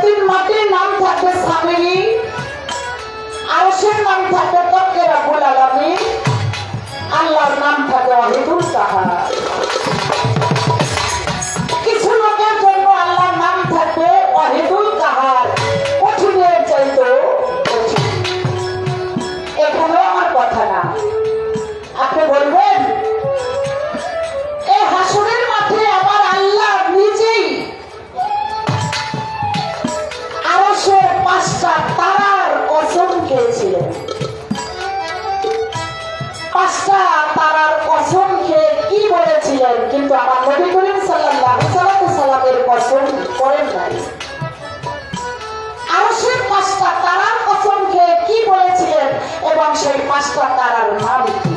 সতীর মাটির নাম থাকবে স্বামী আরসের নাম থাকবে তকেরা গোলাগামী আল্লাহর নাম থাকবে অহিদুল সাহা পাঁচটা তারার কসম খেয়ে কি বলেছিলেন? কিন্তু আমার নবী করিম সাল্লাহ সালামের কসম করেন নাই। আর সেই পাঁচটা তারার কসম খেয়ে কি বলেছিলেন? এবং সেই পাঁচটা তারার নাম কি?